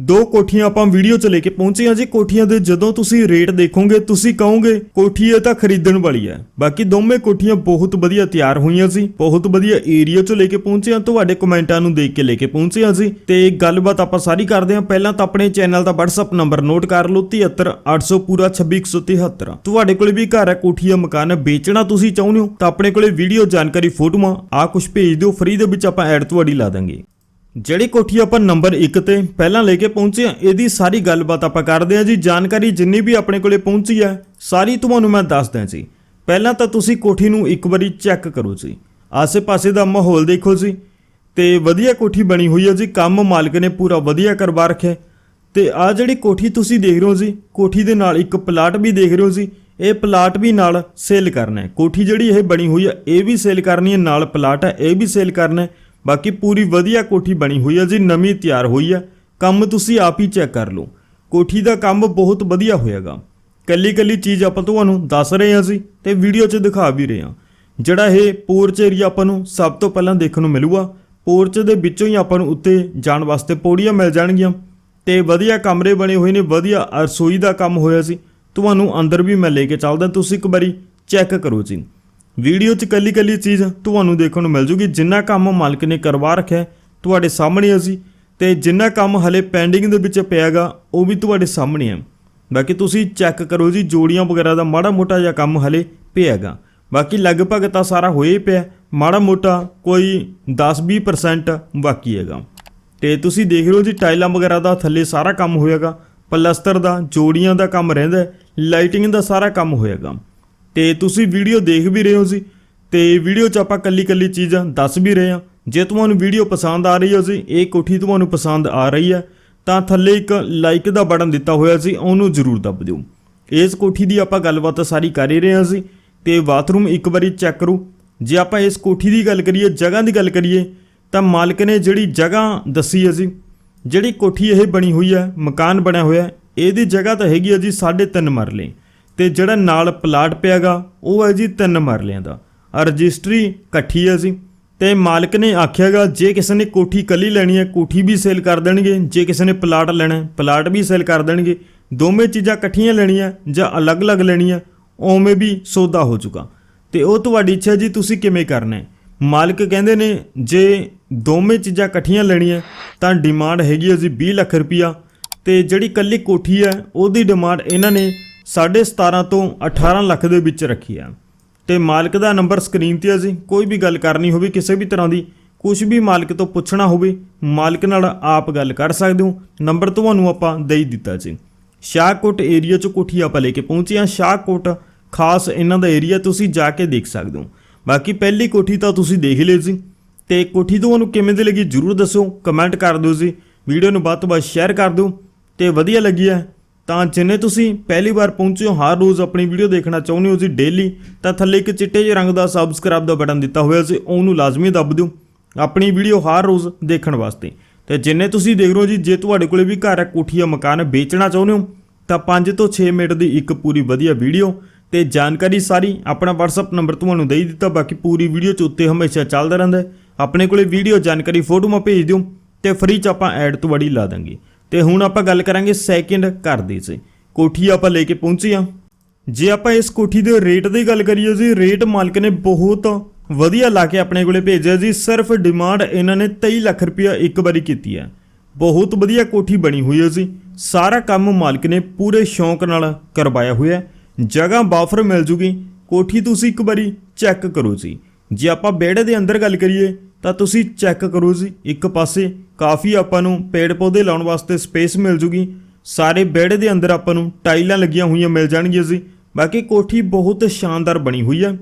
ਦੋ ਕੋਠੀਆਂ ਆਪਾਂ ਵੀਡੀਓ 'ਚ ਲੈ ਕੇ ਪਹੁੰਚੇ ਹਾਂ ਜੀ। ਕੋਠੀਆਂ ਦੇ ਜਦੋਂ ਤੁਸੀਂ ਰੇਟ ਦੇਖੋਗੇ, ਤੁਸੀਂ ਕਹੋਗੇ, ਕੋਠੀ ਇਹ ਤਾਂ ਖਰੀਦਣ ਵਾਲੀ ਹੈ। ਬਾਕੀ ਦੋਵੇਂ ਕੋਠੀਆਂ ਬਹੁਤ ਵਧੀਆ ਤਿਆਰ ਹੋਈਆਂ ਸੀ। ਬਹੁਤ ਵਧੀਆ ਏਰੀਆ 'ਚ ਲੈ ਕੇ ਪਹੁੰਚੇ ਹਾਂ। ਤੁਹਾਡੇ ਕਮੈਂਟਾਂ ਨੂੰ ਦੇਖ ਕੇ ਲੈ ਕੇ ਪਹੁੰਚੇ ਹਾਂ ਜੀ। ਤੇ ਗੱਲਬਾਤ ਆਪਾਂ ਸਾਰੀ ਕਰਦੇ ਹਾਂ। ਪਹਿਲਾਂ ਤਾਂ ਆਪਣੇ ਚੈਨਲ ਦਾ WhatsApp ਨੰਬਰ ਨੋਟ ਕਰ ਲਓ 73800 ਪੂਰਾ 26173 ਤੁਹਾਡੇ ਕੋਲ ਵੀ ਘਰ ਹੈ, ਕੋਠੀ ਹੈ, ਮਕਾਨ ਹੈ, ਵੇਚਣਾ ਤੁਸੀਂ ਚਾਹੁੰਦੇ ਹੋ, ਤਾਂ ਆਪਣੇ ਕੋਲੇ ਵੀਡੀਓ ਜਾਣਕਾਰੀ ਫੋਟੋਆਂ ਆ ਕੁਝ ਭੇਜ ਦਿਓ, ਫ੍ਰੀ ਦੇ ਵਿੱਚ ਆਪਾਂ ਐਡ ਤੁਹਾਡੀ ਲਾ ਦਾਂਗੇ। ਜਿਹੜੀ ਕੋਠੀ ਆਪਾਂ ਨੰਬਰ 1 ਤੇ ਪਹਿਲਾਂ ਲੈ ਕੇ ਪਹੁੰਚੇ ਆ ਇਹਦੀ ਸਾਰੀ ਗੱਲਬਾਤ ਆਪਾਂ ਕਰਦੇ ਆ ਜੀ। ਜਾਣਕਾਰੀ ਜਿੰਨੀ ਵੀ ਆਪਣੇ ਕੋਲੇ ਪਹੁੰਚੀ ਹੈ, ਸਾਰੀ ਤੁਹਾਨੂੰ ਮੈਂ ਦੱਸਦਾ ਜੀ। ਪਹਿਲਾਂ ਤਾਂ ਤੁਸੀਂ ਕੋਠੀ ਨੂੰ ਇੱਕ ਵਾਰੀ ਚੈੱਕ ਕਰੋ ਜੀ। ਆਸੇ-ਪਾਸੇ ਦਾ ਮਾਹੌਲ ਦੇਖੋ ਜੀ। ਤੇ ਵਧੀਆ ਕੋਠੀ ਬਣੀ ਹੋਈ ਹੈ ਜੀ। ਕੰਮ ਮਾਲਕ ਨੇ ਪੂਰਾ ਵਧੀਆ ਕਰਵਾ ਰੱਖਿਆ ਹੈ। ਤੇ ਆ ਜਿਹੜੀ ਕੋਠੀ ਤੁਸੀਂ ਦੇਖ ਰਹੇ ਹੋ ਜੀ, ਕੋਠੀ ਦੇ ਨਾਲ ਇੱਕ ਪਲਾਟ ਵੀ ਦੇਖ ਰਹੇ ਹੋ ਜੀ। ਇਹ ਪਲਾਟ ਵੀ ਨਾਲ ਸੇਲ ਕਰਨਾ ਹੈ। ਕੋਠੀ ਜਿਹੜੀ ਇਹ ਬਣੀ ਹੋਈ ਹੈ, ਇਹ ਵੀ ਸੇਲ ਕਰਨੀ ਹੈ। ਨਾਲ ਪਲਾਟ ਹੈ, ਇਹ ਵੀ ਸੇਲ ਕਰਨਾ ਹੈ। ਬਾਕੀ ਪੂਰੀ ਵਧੀਆ ਕੋਠੀ ਬਣੀ ਹੋਈ ਹੈ ਜੀ, ਨਵੀਂ ਤਿਆਰ ਹੋਈ ਹੈ। ਕੰਮ ਤੁਸੀਂ ਆਪ ਹੀ ਚੈੱਕ ਕਰ ਲਓ। ਕੋਠੀ ਦਾ ਕੰਮ ਬਹੁਤ ਵਧੀਆ ਹੋਏਗਾ ਕੱਲੀ ਕੱਲੀ ਚੀਜ਼ ਆਪਾਂ ਤੁਹਾਨੂੰ ਦੱਸ ਰਹੇ ਹਾਂ ਜੀ ਤੇ ਵੀਡੀਓ 'ਚ ਦਿਖਾ ਵੀ ਰਹੇ ਹਾਂ। ਜਿਹੜਾ ਇਹ ਪੋਰਚ ਏਰੀਆ ਆਪਾਂ ਨੂੰ ਸਭ ਤੋਂ ਪਹਿਲਾਂ ਦੇਖਣ ਨੂੰ ਮਿਲੂਗਾ। ਪੋਰਚ ਦੇ ਵਿੱਚੋਂ ਹੀ ਆਪਾਂ ਨੂੰ ਉੱਤੇ ਜਾਣ ਵਾਸਤੇ ਪੌੜੀਆਂ ਮਿਲ ਜਾਣਗੀਆਂ ਤੇ ਵਧੀਆ ਕਮਰੇ ਬਣੇ ਹੋਏ ਨੇ, ਵਧੀਆ ਰਸੋਈ ਦਾ ਕੰਮ ਹੋਇਆ ਸੀ ਤੁਹਾਨੂੰ ਅੰਦਰ ਵੀ ਮੈਂ ਲੈ ਕੇ ਚੱਲਦਾ, ਤੁਸੀਂ ਇੱਕ ਵਾਰੀ ਚੈੱਕ ਕਰੋ ਜੀ। ਵੀਡੀਓ 'ਚ ਕੱਲੀ ਕੱਲੀ ਚੀਜ਼ ਤੁਹਾਨੂੰ ਦੇਖਣ ਨੂੰ ਮਿਲ ਜੂਗੀ। ਜਿੰਨਾ ਕੰਮ ਮਾਲਕ ਨੇ ਕਰਵਾ ਰੱਖਿਆ ਤੁਹਾਡੇ ਸਾਹਮਣੇ ਅਸੀਂ ਤੇ ਜਿੰਨਾ ਕੰਮ ਹਲੇ ਪੈਂਡਿੰਗ ਦੇ ਵਿੱਚ ਪਿਆਗਾ ਉਹ ਵੀ ਤੁਹਾਡੇ ਸਾਹਮਣੇ ਆ। ਬਾਕੀ ਤੁਸੀਂ ਚੈੱਕ ਕਰੋ ਜੀ, ਜੋੜੀਆਂ ਵਗੈਰਾ ਦਾ ਮਾੜਾ ਮੋਟਾ ਜਿਹਾ ਕੰਮ ਹਲੇ ਪਿਆਗਾ ਬਾਕੀ ਲਗਭਗ ਤਾਂ ਸਾਰਾ ਹੋਏ ਪਿਆ ਮਾੜਾ ਮੋਟਾ ਕੋਈ 10-20% ਬਾਕੀ ਹੈਗਾ। ਤੇ ਤੁਸੀਂ ਦੇਖ ਰਹੇ ਹੋ ਜੀ, ਟਾਈਲਾਂ ਵਗੈਰਾ ਦਾ ਥੱਲੇ ਸਾਰਾ ਕੰਮ ਹੋਏਗਾ ਪਲਸਤਰ ਦਾ, ਜੋੜੀਆਂ ਦਾ ਕੰਮ ਰਹਿੰਦਾ ਲਾਈਟਿੰਗ ਦਾ ਸਾਰਾ ਕੰਮ ਹੋਏਗਾ ਤੇ ਤੁਸੀਂ ਵੀਡੀਓ ਦੇਖ ਵੀ ਰਹੇ ਹੋ ਜੀ। ਤੇ ਵੀਡੀਓ 'ਚ ਆਪਾਂ ਕੱਲੀ ਕੱਲੀ ਚੀਜ਼ਾਂ ਦੱਸ ਵੀ ਰਹੇ ਹਾਂ। ਜੇ ਤੁਹਾਨੂੰ ਵੀਡੀਓ ਪਸੰਦ ਆ ਰਹੀ ਹੈ ਜੀ, ਇਹ ਕੋਠੀ ਤੁਹਾਨੂੰ ਪਸੰਦ ਆ ਰਹੀ ਹੈ, ਤਾਂ ਥੱਲੇ ਇੱਕ ਲਾਈਕ ਦਾ ਬਟਨ ਦਿੱਤਾ ਹੋਇਆ ਸੀ, ਉਹਨੂੰ ਜ਼ਰੂਰ ਦੱਬ ਦਿਓ। ਇਸ ਕੋਠੀ ਦੀ ਆਪਾਂ ਗੱਲਬਾਤ ਸਾਰੀ ਕਰ ਹੀ ਰਹੇ ਹਾਂ ਜੀ, ਤੇ ਬਾਥਰੂਮ ਇੱਕ ਵਾਰੀ ਚੈੱਕ ਕਰੋ। ਜੇ ਆਪਾਂ ਇਸ ਕੋਠੀ ਦੀ ਗੱਲ ਕਰੀਏ, ਜਗ੍ਹਾ ਦੀ ਗੱਲ ਕਰੀਏ, ਤਾਂ ਮਾਲਕ ਨੇ ਜਿਹੜੀ ਜਗ੍ਹਾ ਦੱਸੀ ਹੈ ਜੀ, ਜਿਹੜੀ ਕੋਠੀ ਇਹ ਬਣੀ ਹੋਈ ਹੈ, ਮਕਾਨ ਬਣਿਆ ਹੋਇਆ, ਇਹਦੀ ਜਗ੍ਹਾ ਤਾਂ ਹੈਗੀ ਹੈ ਜੀ 3.5 ਮਰਲੇ। ਤੇ ਜਿਹੜਾ ਨਾਲ ਪਲਾਟ ਪਿਆਗਾ, ਉਹ ਹੈ ਜੀ ਤਿੰਨ ਮਰਲਿਆਂ ਦਾ। ਰਜਿਸਟਰੀ ਇਕੱਠੀ ਹੈ ਜੀ। ਤੇ ਮਾਲਕ ਨੇ ਆਖਿਆਗਾ, ਜੇ ਕਿਸੇ ਨੇ ਕੋਠੀ ਕੱਲੀ ਲੈਣੀ ਹੈ, ਕੋਠੀ ਵੀ ਸੇਲ ਕਰ ਦੇਣਗੇ। ਜੇ ਕਿਸੇ ਨੇ ਪਲਾਟ ਲੈਣਾ ਹੈ, ਪਲਾਟ ਵੀ ਸੇਲ ਕਰ ਦੇਣਗੇ। ਦੋਵੇਂ ਚੀਜ਼ਾਂ ਇਕੱਠੀਆਂ ਲੈਣੀਆਂ ਜਾਂ ਅਲੱਗ-ਅਲੱਗ ਲੈਣੀਆਂ, ਉਵੇਂ ਵੀ ਸੌਦਾ ਹੋ ਚੁੱਕਾ। ਤੇ ਉਹ ਤੁਹਾਡੀ ਇੱਛਾ ਜੀ, ਤੁਸੀਂ ਕਿਵੇਂ ਕਰਨਾ ਹੈ? ਮਾਲਕ ਕਹਿੰਦੇ ਨੇ, ਜੇ ਦੋਵੇਂ ਚੀਜ਼ਾਂ ਇਕੱਠੀਆਂ ਲੈਣੀਆਂ, ਤਾਂ ਡਿਮਾਂਡ ਹੈਗੀ ਹੈ ਜੀ 20 ਲੱਖ ਰੁਪਈਆ ਤੇ ਜਿਹੜੀ ਕੱਲੀ ਕੋਠੀ ਹੈ, ਉਹਦੀ ਡਿਮਾਂਡ ਇਹਨਾਂ ਨੇ 17.5 ਤੋਂ 18 ਲੱਖ ਦੇ ਵਿੱਚ ਰੱਖੀ ਆ। ਤੇ ਮਾਲਕ ਦਾ ਨੰਬਰ ਸਕਰੀਨ ਤੇ ਆ ਜੀ। ਕੋਈ ਵੀ ਗੱਲ ਕਰਨੀ ਹੋਵੇ, ਕਿਸੇ ਵੀ ਤਰ੍ਹਾਂ ਦੀ ਕੁਝ ਵੀ ਮਾਲਕ ਤੋਂ ਪੁੱਛਣਾ ਹੋਵੇ, ਮਾਲਕ ਨਾਲ ਆਪ ਗੱਲ ਕਰ ਸਕਦੇ ਹੋ। ਨੰਬਰ ਤੁਹਾਨੂੰ ਆਪਾਂ ਦੇ ਹੀ ਦਿੱਤਾ ਜੀ। ਸ਼ਾਹਕੋਟ ਏਰੀਆ ਚ ਕੋਠੀ ਆਪਾਂ ਲੈ ਕੇ ਪਹੁੰਚੇ ਆ ਸ਼ਾਹਕੋਟ ਖਾਸ ਇਹਨਾਂ ਦਾ ਏਰੀਆ ਤੁਸੀਂ ਜਾ ਕੇ ਦੇਖ ਸਕਦੇ ਹੋ। ਬਾਕੀ ਪਹਿਲੀ ਕੋਠੀ ਤਾਂ ਤੁਸੀਂ ਦੇਖ ਹੀ ਲਈ ਸੀ ਤੇ ਕੋਠੀ ਤੁਹਾਨੂੰ ਕਿਵੇਂ ਦੀ ਲੱਗੀ ਜਰੂਰ ਦੱਸੋ। ਕਮੈਂਟ ਕਰ ਦਿਓ ਜੀ। ਵੀਡੀਓ ਨੂੰ ਵੱਧ ਤੋਂ ਵੱਧ ਸ਼ੇਅਰ ਕਰ ਦਿਓ। ਤੇ ਵਧੀਆ ਲੱਗੀ ਹੈ। ਤਾਂ ਜਿੰਨੇ ਤੁਸੀਂ ਪਹਿਲੀ ਵਾਰ ਪਹੁੰਚੇ ਹੋ, ਹਰ ਰੋਜ਼ ਆਪਣੀ ਵੀਡੀਓ ਦੇਖਣਾ ਚਾਹੁੰਦੇ ਹੋ ਜੀ ਡੇਲੀ ਤਾਂ ਥੱਲੇ ਇੱਕ ਚਿੱਟੇ ਜਿਹੇ ਰੰਗ ਦਾ ਸਬਸਕ੍ਰਾਈਬ ਦਾ ਬਟਨ ਦਿੱਤਾ ਹੋਇਆ ਸੀ, ਉਹਨੂੰ ਲਾਜ਼ਮੀ ਦੱਬ ਦਿਓ। ਆਪਣੀ ਵੀਡੀਓ ਹਰ ਰੋਜ਼ ਦੇਖਣ ਵਾਸਤੇ। ਤੇ ਜਿੰਨੇ ਤੁਸੀਂ ਦੇਖ ਰਹੇ ਹੋ ਜੀ, ਜੇ ਤੁਹਾਡੇ ਕੋਲੇ ਵੀ ਘਰ ਹੈ ਕੋਠੀ ਜਾਂ ਮਕਾਨ ਵੇਚਣਾ ਚਾਹੁੰਦੇ ਹੋ, ਤਾਂ 5 ਤੋਂ 6 ਮਿੰਟ ਦੀ ਇੱਕ ਪੂਰੀ ਵਧੀਆ ਵੀਡੀਓ ਤੇ ਜਾਣਕਾਰੀ ਸਾਰੀ ਆਪਣਾ WhatsApp ਨੰਬਰ ਤੁਹਾਨੂੰ ਦੇ ਦਿੱਤਾ, ਬਾਕੀ ਪੂਰੀ ਵੀਡੀਓ ਚ ਉੱਤੇ ਹਮੇਸ਼ਾ ਚੱਲਦਾ ਰਹਿੰਦਾ ਆਪਣੇ ਕੋਲੇ ਵੀਡੀਓ ਜਾਣਕਾਰੀ ਫੋਟੋਆਂ ਭੇਜ ਦਿਓ ਤੇ ਫ੍ਰੀ ਚ ਆਪਾਂ ਐਡ ਤੁਹਾਡੀ ਲਾ ਦਾਂਗੇ। ਤੇ ਹੁਣ ਆਪਾਂ ਗੱਲ ਕਰਾਂਗੇ ਸੈਕਿੰਡ ਘਰ ਦੀ ਸੀ। ਕੋਠੀ ਆਪਾਂ ਲੈ ਕੇ ਪਹੁੰਚੇ ਆ ਜੇ ਆਪਾਂ ਇਸ ਕੋਠੀ ਦੇ ਰੇਟ ਦੀ ਗੱਲ ਕਰੀਏ ਜੀ ਰੇਟ ਮਾਲਕ ਨੇ ਬਹੁਤ ਵਧੀਆ ਲਾ ਕੇ ਆਪਣੇ ਕੋਲੇ ਭੇਜਿਆ ਜੀ। ਸਿਰਫ ਡਿਮਾਂਡ ਇਹਨਾਂ ਨੇ 23 ਲੱਖ ਰੁਪਇਆ ਇੱਕ ਵਾਰੀ ਕੀਤੀ ਹੈ। ਬਹੁਤ ਵਧੀਆ ਕੋਠੀ ਬਣੀ ਹੋਈ ਹੈ ਜੀ। ਸਾਰਾ ਕੰਮ ਮਾਲਕ ਨੇ ਪੂਰੇ ਸ਼ੌਂਕ ਨਾਲ ਕਰਵਾਇਆ ਹੋਇਆ ਜਗ੍ਹਾ ਬਾਫਰ ਮਿਲ ਜੂਗੀ। ਕੋਠੀ ਤੁਸੀਂ ਇੱਕ ਵਾਰੀ ਚੈੱਕ ਕਰੋ ਜੀ। ਜੇ ਆਪਾਂ ਵਿਹੜੇ ਦੇ ਅੰਦਰ ਗੱਲ ਕਰੀਏ ਤਾਂ ਤੁਸੀਂ ਚੈੱਕ ਕਰੋ ਜੀ, ਇੱਕ ਪਾਸੇ ਕਾਫੀ ਆਪਾਂ ਨੂੰ ਪੇੜ ਪੌਦੇ ਲਾਉਣ ਵਾਸਤੇ ਸਪੇਸ ਮਿਲ ਜੂਗੀ, ਸਾਰੇ ਵਿਹੜੇ ਦੇ ਅੰਦਰ ਆਪਾਂ ਨੂੰ ਟਾਈਲਾਂ ਲੱਗੀਆਂ ਹੋਈਆਂ ਮਿਲ ਜਾਣਗੀਆਂ ਜੀ, ਬਾਕੀ ਕੋਠੀ ਬਹੁਤ ਸ਼ਾਨਦਾਰ ਬਣੀ ਹੋਈ ਹੈ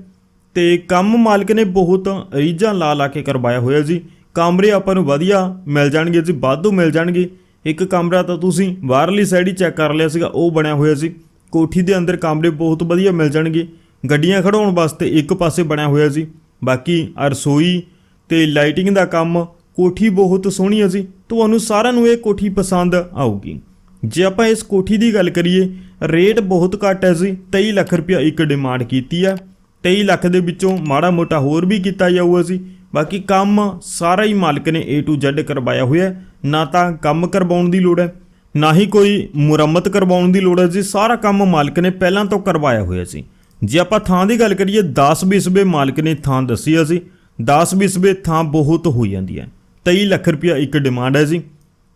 ਤੇ ਕੰਮ ਮਾਲਕ ਨੇ ਬਹੁਤ ਰੀਝਾਂ ਲਾ ਲਾ ਕੇ ਕਰਵਾਇਆ ਹੋਇਆ ਜੀ, ਕਮਰੇ ਆਪਾਂ ਨੂੰ ਵਧੀਆ ਮਿਲ ਜਾਣਗੇ ਜੀ, ਵਾਧੂ ਮਿਲ ਜਾਣਗੇ, ਇੱਕ ਕਮਰਾ ਤਾਂ ਤੁਸੀਂ ਬਾਹਰਲੀ ਸਾਈਡ ਹੀ ਚੈੱਕ ਕਰ ਲਿਆ ਸੀਗਾ, ਉਹ ਬਣਿਆ ਹੋਇਆ ਸੀ ਕੋਠੀ ਦੇ ਅੰਦਰ ਕਮਰੇ ਬਹੁਤ ਵਧੀਆ ਮਿਲ ਜਾਣਗੇ, ਗੱਡੀਆਂ ਖੜਾਉਣ ਵਾਸਤੇ ਇੱਕ ਪਾਸੇ ਬਣਿਆ ਹੋਇਆ ਸੀ ਬਾਕੀ ਰਸੋਈ ਤੇ ਲਾਈਟਿੰਗ ਦਾ ਕੰਮ ਕੋਠੀ ਬਹੁਤ ਸੋਹਣੀ ਹੈ ਜੀ। ਤੁਹਾਨੂੰ ਸਾਰਿਆਂ ਨੂੰ ਇਹ ਕੋਠੀ ਪਸੰਦ ਆਊਗੀ। ਜੇ ਆਪਾਂ ਇਸ ਕੋਠੀ ਦੀ ਗੱਲ ਕਰੀਏ ਰੇਟ ਬਹੁਤ ਘੱਟ ਹੈ ਜੀ। 23 ਲੱਖ ਰੁਪਇਆ ਇੱਕ ਡਿਮਾਂਡ ਕੀਤੀ ਆ। 23 ਲੱਖ ਦੇ ਵਿੱਚੋਂ ਮਾੜਾ ਮੋਟਾ ਹੋਰ ਵੀ ਕੀਤਾ ਜਾਊਗਾ ਸੀ ਬਾਕੀ ਕੰਮ ਸਾਰਾ ਹੀ ਮਾਲਕ ਨੇ A to Z ਕਰਵਾਇਆ ਹੋਇਆ ਨਾ ਤਾਂ ਕੰਮ ਕਰਵਾਉਣ ਦੀ ਲੋੜ ਹੈ, ਨਾ ਹੀ ਕੋਈ ਮੁਰੰਮਤ ਕਰਵਾਉਣ ਦੀ ਲੋੜ ਹੈ ਜੀ। ਸਾਰਾ ਕੰਮ ਮਾਲਕ ਨੇ ਪਹਿਲਾਂ ਤੋਂ ਕਰਵਾਇਆ ਹੋਇਆ ਸੀ ਜੇ ਆਪਾਂ ਥਾਂ ਦੀ ਗੱਲ ਕਰੀਏ 10 ਬਿਸਬੇ ਮਾਲਕ ਨੇ ਥਾਂ ਦੱਸੀ ਆ ਸੀ 10 ਬਿਸਵੇ ਥਾਂ ਬਹੁਤ ਹੋ ਜਾਂਦੀ ਹੈ। 23 ਲੱਖ ਰੁਪਇਆ ਇੱਕ ਡਿਮਾਂਡ ਹੈ ਜੀ।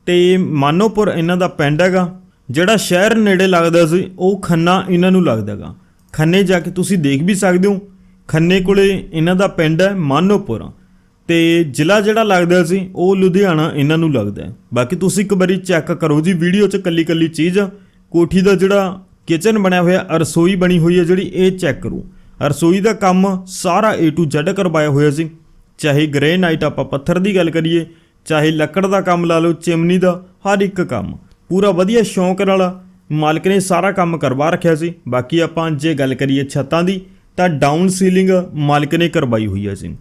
ਤੇ ਮਾਨੋਪੁਰ ਇਹਨਾਂ ਦਾ ਪਿੰਡ ਹੈਗਾ, ਜਿਹੜਾ ਸ਼ਹਿਰ ਨੇੜੇ ਲੱਗਦਾ ਸੀ, ਉਹ ਖੰਨਾ ਇਹਨਾਂ ਨੂੰ ਲੱਗਦਾਗਾ ਖੰਨੇ ਜਾ ਕੇ ਤੁਸੀਂ ਦੇਖ ਵੀ ਸਕਦੇ ਹੋ, ਖੰਨੇ ਕੋਲੇ ਇਹਨਾਂ ਦਾ ਪਿੰਡ ਹੈ ਮਾਨੋਪੁਰ। ਤੇ ਜ਼ਿਲ੍ਹਾ ਜਿਹੜਾ ਲੱਗਦਾ ਸੀ, ਉਹ ਲੁਧਿਆਣਾ ਇਹਨਾਂ ਨੂੰ ਲੱਗਦਾ ਹੈ। ਬਾਕੀ ਤੁਸੀਂ ਇੱਕ ਵਾਰੀ ਚੈੱਕ ਕਰੋ ਜੀ, ਵੀਡੀਓ 'ਚ ਕੱਲੀ ਕੱਲੀ ਚੀਜ਼ ਕੋਠੀ ਦਾ ਜਿਹੜਾ ਕਿਚਨ ਬਣਿਆ ਹੋਇਆ, ਰਸੋਈ ਬਣੀ ਹੋਈ ਹੈ ਜਿਹੜੀ, ਇਹ ਚੈੱਕ ਕਰੋ। ਰਸੋਈ ਦਾ ਕੰਮ ਸਾਰਾ A to Z ਕਰਵਾਇਆ ਹੋਇਆ ਸੀ। ਚਾਹੇ ਗ੍ਰੇਨਾਈਟ ਆਪਾਂ ਪੱਥਰ ਦੀ ਗੱਲ ਕਰੀਏ, ਚਾਹੇ ਲੱਕੜ ਦਾ ਕੰਮ ਲਾ ਲਓ, ਚਿਮਨੀ ਦਾ, ਹਰ ਇੱਕ ਕੰਮ। ਪੂਰਾ ਵਧੀਆ ਸ਼ੌਂਕ ਨਾਲ ਮਾਲਕ ਨੇ ਸਾਰਾ ਕੰਮ ਕਰਵਾ ਰੱਖਿਆ ਸੀ। ਬਾਕੀ ਆਪਾਂ ਜੇ ਗੱਲ ਕਰੀਏ ਛੱਤਾਂ ਦੀ, ਤਾਂ ਡਾਊਨ ਸੀਲਿੰਗ ਮਾਲਕ ਨੇ ਕਰਵਾਈ ਹੋਈ ਹੈ ਸੀ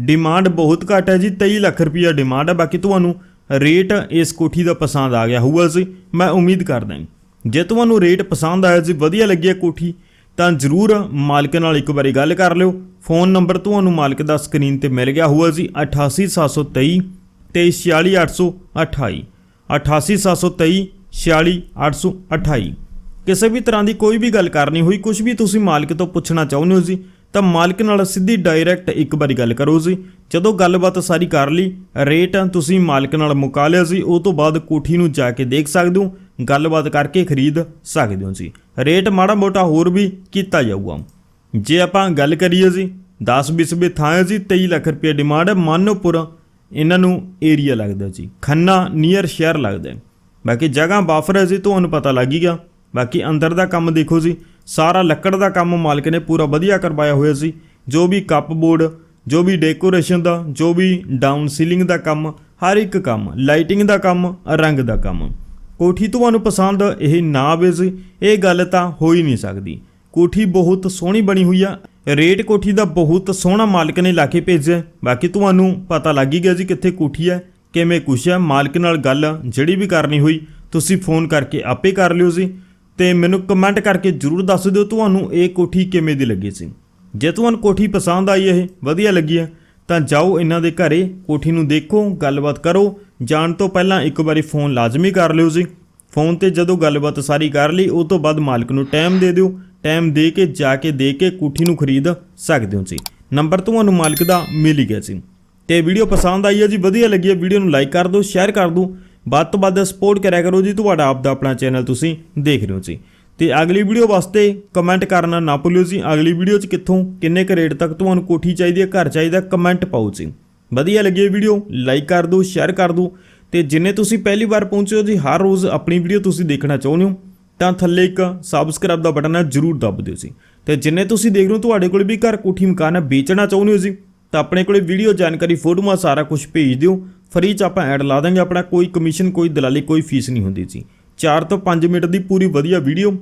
ਡਿਮਾਂਡ ਬਹੁਤ ਘੱਟ ਹੈ ਜੀ 23 ਲੱਖ ਰੁਪਈਆ ਡਿਮਾਂਡ ਹੈ ਬਾਕੀ ਤੁਹਾਨੂੰ ਰੇਟ ਇਸ ਕੋਠੀ ਦਾ ਪਸੰਦ ਆ ਗਿਆ ਹੋਊਗਾ ਸੀ ਮੈਂ ਉਮੀਦ ਕਰਦਾ ਜੇ ਤੁਹਾਨੂੰ ਰੇਟ ਪਸੰਦ ਆਇਆ ਜੀ, ਵਧੀਆ ਲੱਗੀ ਹੈ ਕੋਠੀ ਤਾਂ ਜਰੂਰ ਮਾਲਕ ਨਾਲ ਇੱਕ ਵਾਰੀ ਗੱਲ ਕਰ ਲਿਓ। ਫੋਨ ਨੰਬਰ ਤੁਹਾਨੂੰ ਮਾਲਕ ਦਾ ਸਕਰੀਨ ਤੇ ਮਿਲ ਗਿਆ ਹੋਊਗਾ ਜੀ 88723 ਤੇ 46828 88723 46828 ਕਿਸੇ ਵੀ ਤਰ੍ਹਾਂ ਦੀ ਕੋਈ ਵੀ ਗੱਲ ਕਰਨੀ ਹੋਈ ਕੁਝ ਵੀ ਤੁਸੀਂ ਮਾਲਕ ਤੋਂ ਪੁੱਛਣਾ ਚਾਹੁੰਦੇ ਹੋ ਜੀ, ਤਾਂ ਮਾਲਕ ਨਾਲ ਸਿੱਧੀ ਡਾਇਰੈਕਟ ਇੱਕ ਵਾਰੀ ਗੱਲ ਕਰੋ ਜੀ। ਜਦੋਂ ਗੱਲਬਾਤ ਸਾਰੀ ਕਰ ਲਈ ਰੇਟ ਤੁਸੀਂ ਮਾਲਕ ਨਾਲ ਮੁਕਾ ਲਿਆ ਸੀ ਉਹ ਤੋਂ ਬਾਅਦ ਕੋਠੀ ਨੂੰ ਜਾ ਕੇ ਦੇਖ ਸਕਦੇ ਹੋ। ਗੱਲਬਾਤ ਕਰਕੇ ਖਰੀਦ ਸਕਦੇ ਹੋ ਜੀ ਰੇਟ ਮਾੜਾ ਮੋਟਾ ਹੋਰ ਵੀ ਕੀਤਾ ਜਾਊਗਾ। ਜੇ ਆਪਾਂ ਗੱਲ ਕਰੀਏ ਜੀ 10 ਬਿਸਬੇ ਥਾਂ ਹੈ ਜੀ 23 ਲੱਖ ਰੁਪਏ ਡਿਮਾਂਡ ਹੈ, ਮਾਨੋਪੁਰ ਇਹਨਾਂ ਨੂੰ ਏਰੀਆ ਲੱਗਦਾ ਜੀ। ਖੰਨਾ ਨੀਅਰ ਸ਼ਹਿਰ ਲੱਗਦਾ ਬਾਕੀ ਜਗ੍ਹਾ ਬਾਫਰ ਹੈ ਜੀ ਤੁਹਾਨੂੰ ਪਤਾ ਲੱਗ ਹੀ ਗਿਆ। ਬਾਕੀ ਅੰਦਰ ਦਾ ਕੰਮ ਦੇਖੋ ਜੀ, ਸਾਰਾ ਲੱਕੜ ਦਾ ਕੰਮ ਮਾਲਕ ਨੇ ਪੂਰਾ ਵਧੀਆ ਕਰਵਾਇਆ ਹੋਇਆ ਸੀ। ਜੋ ਵੀ ਕੱਪ ਬੋਰਡ ਜੋ ਵੀ ਡੈਕੋਰੇਸ਼ਨ ਦਾ, ਜੋ ਵੀ ਡਾਊਨ ਸੀਲਿੰਗ ਦਾ ਕੰਮ, ਹਰ ਇੱਕ ਕੰਮ ਲਾਈਟਿੰਗ ਦਾ ਕੰਮ, ਰੰਗ ਦਾ ਕੰਮ। ਕੋਠੀ ਤੁਹਾਨੂੰ ਪਸੰਦ ਇਹ ਨਾ ਆਵੇ ਜੀ ਇਹ ਗੱਲ ਤਾਂ ਹੋ ਹੀ ਨਹੀਂ ਸਕਦੀ। ਕੋਠੀ ਬਹੁਤ ਸੋਹਣੀ ਬਣੀ ਹੋਈ ਆ। ਰੇਟ ਕੋਠੀ ਦਾ ਬਹੁਤ ਸੋਹਣਾ ਮਾਲਕ ਨੇ ਲਾ ਕੇ ਭੇਜਿਆ। ਬਾਕੀ ਤੁਹਾਨੂੰ ਪਤਾ ਲੱਗ ਹੀ ਗਿਆ ਜੀ ਕਿੱਥੇ ਕੋਠੀ ਹੈ ਕਿਵੇਂ ਕੁਛ ਹੈ ਮਾਲਕ ਨਾਲ ਗੱਲ ਜਿਹੜੀ ਵੀ ਕਰਨੀ ਹੋਈ, ਤੁਸੀਂ ਫੋਨ ਕਰਕੇ ਆਪੇ ਕਰ ਲਿਓ ਜੀ। ਤੇ ਮੈਨੂੰ ਕਮੈਂਟ ਕਰਕੇ ਜਰੂਰ ਦੱਸ ਦਿਓ ਤੁਹਾਨੂੰ ਇਹ ਕੋਠੀ ਕਿਵੇਂ ਦੀ ਲੱਗੀ ਸੀ। ਜੇ ਤੁਹਾਨੂੰ ਕੋਠੀ ਪਸੰਦ ਆਈ ਇਹ, ਵਧੀਆ ਲੱਗੀ ਹੈ ਤਾਂ ਜਾਓ ਇਹਨਾਂ ਦੇ ਘਰੇ ਕੋਠੀ ਨੂੰ ਦੇਖੋ, ਗੱਲਬਾਤ ਕਰੋ। ਜਾਣ ਤੋਂ ਪਹਿਲਾਂ ਇੱਕ ਵਾਰੀ ਫੋਨ ਲਾਜ਼ਮੀ ਕਰ ਲਿਓ ਜੀ। ਫੋਨ ਤੇ ਜਦੋਂ ਗੱਲਬਾਤ ਸਾਰੀ ਕਰ ਲਈ, ਉਹ ਤੋਂ ਬਾਅਦ ਮਾਲਕ ਨੂੰ ਟਾਈਮ ਦੇ ਦਿਓ। ਟਾਈਮ ਦੇ ਕੇ ਜਾ ਕੇ ਦੇ ਕੇ ਕੋਠੀ ਨੂੰ ਖਰੀਦ ਸਕਦੇ ਹੋ ਜੀ। ਨੰਬਰ ਤੁਹਾਨੂੰ ਮਾਲਕ ਦਾ ਮਿਲ ਹੀ ਗਿਆ ਸੀ ਤੇ ਵੀਡੀਓ ਪਸੰਦ ਆਈ ਹੈ ਜੀ, ਵਧੀਆ ਲੱਗੀ ਹੈ, ਵੀਡੀਓ ਨੂੰ ਲਾਈਕ ਕਰ ਦਿਓ, ਸ਼ੇਅਰ ਕਰ ਦਿਓ। ਵੱਧ ਤੋਂ ਵੱਧ ਸਪੋਰਟ ਕਰਿਆ ਕਰੋ ਜੀ, ਤੁਹਾਡਾ ਆਪ ਦਾ ਆਪਣਾ ਚੈਨਲ ਤੁਸੀਂ ਦੇਖ ਰਹੇ ਹੋ ਜੀ। ਤੇ ਅਗਲੀ ਵੀਡੀਓ ਵਾਸਤੇ ਕਮੈਂਟ ਕਰਨਾ ਨਾ ਭੁੱਲਿਓ ਜੀ। ਅਗਲੀ ਵੀਡੀਓ 'ਚ ਕਿੱਥੋਂ, ਕਿੰਨੇ ਕੁ ਰੇਟ ਤੱਕ ਤੁਹਾਨੂੰ ਕੋਠੀ ਚਾਹੀਦੀ ਹੈ, ਘਰ ਚਾਹੀਦਾ, ਕਮੈਂਟ ਪਾਓ ਜੀ। ਵਧੀਆ ਲੱਗੀ ਵੀਡੀਓ ਲਾਈਕ ਕਰ ਦਿਓ ਸ਼ੇਅਰ ਕਰ ਦਿਓ ਤੇ ਜਿੰਨੇ ਤੁਸੀਂ ਪਹਿਲੀ ਵਾਰ ਪਹੁੰਚੇ ਹੋ ਜੀ, ਹਰ ਰੋਜ਼ ਆਪਣੀ ਵੀਡੀਓ ਤੁਸੀਂ ਦੇਖਣਾ ਚਾਹੁੰਦੇ ਹੋ, ਤਾਂ ਥੱਲੇ ਇੱਕ ਸਬਸਕ੍ਰਾਈਬ ਦਾ ਬਟਨ ਹੈ, ਜਰੂਰ ਦੱਬ ਦਿਓ ਜੀ। ਤੇ ਜਿੰਨੇ ਤੁਸੀਂ ਦੇਖ ਰਹੇ ਹੋ, ਤੁਹਾਡੇ ਕੋਲ ਵੀ ਘਰ ਕੋਠੀ ਮਕਾਨ ਹੈ, ਵੇਚਣਾ ਚਾਹੁੰਦੇ ਹੋ ਜੀ, ਤਾਂ ਆਪਣੇ ਕੋਲੇ ਵੀਡੀਓ ਜਾਣਕਾਰੀ ਫੋਟੋਆਂ ਸਾਰਾ ਕੁਝ ਭੇਜ ਦਿਓ। ਫਰੀ ਚ ਆਪਾਂ ਐਡ ਲਾ ਦਾਂਗੇ, ਆਪਣਾ ਕੋਈ ਕਮਿਸ਼ਨ ਕੋਈ ਦਲਾਲੀ, ਕੋਈ ਫੀਸ ਨਹੀਂ ਹੁੰਦੀ ਜੀ। 4 ਤੋਂ 5 ਮਿੰਟ ਦੀ ਪੂਰੀ ਵਧੀਆ ਵੀਡੀਓ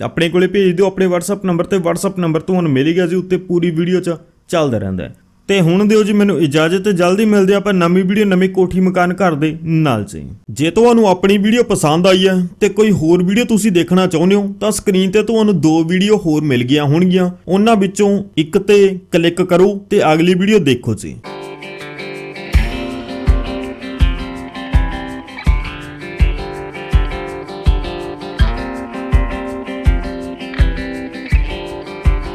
ਆਪਣੇ ਕੋਲੇ ਭੇਜ ਦਿਓ, ਆਪਣੇ WhatsApp ਨੰਬਰ ਤੇ WhatsApp ਨੰਬਰ ਤੁਹਾਨੂੰ ਮਿਲ ਗਿਆ ਜੀ, ਉੱਤੇ ਪੂਰੀ ਵੀਡੀਓ ਚ ਚੱਲਦਾ ਰਹਿੰਦਾ ਹੈ। ਤੇ ਹੁਣ ਦਿਓ ਜੀ ਮੈਨੂੰ ਇਜਾਜ਼ਤ, ਜਲਦੀ ਮਿਲਦੇ ਆਪਾਂ ਨਵੀਂ ਵੀਡੀਓ, ਨਵੀਂ ਕੋਠੀ ਮਕਾਨ ਘਰ ਦੇ ਨਾਲ ਜੀ। ਜੇ ਤੁਹਾਨੂੰ ਆਪਣੀ ਵੀਡੀਓ ਪਸੰਦ ਆਈ ਹੈ ਤੇ ਕੋਈ ਹੋਰ ਵੀਡੀਓ ਤੁਸੀਂ ਦੇਖਣਾ ਚਾਹੁੰਦੇ ਹੋ, ਤਾਂ ਸਕਰੀਨ ਤੇ ਤੁਹਾਨੂੰ ਦੋ ਵੀਡੀਓ ਹੋਰ ਮਿਲ ਗਈਆਂ ਹੋਣਗੀਆਂ। ਉਹਨਾਂ ਵਿੱਚੋਂ ਇੱਕ ਤੇ ਕਲਿੱਕ ਕਰੋ ਤੇ ਅਗਲੀ ਵੀਡੀਓ ਦੇਖੋ ਜੀ।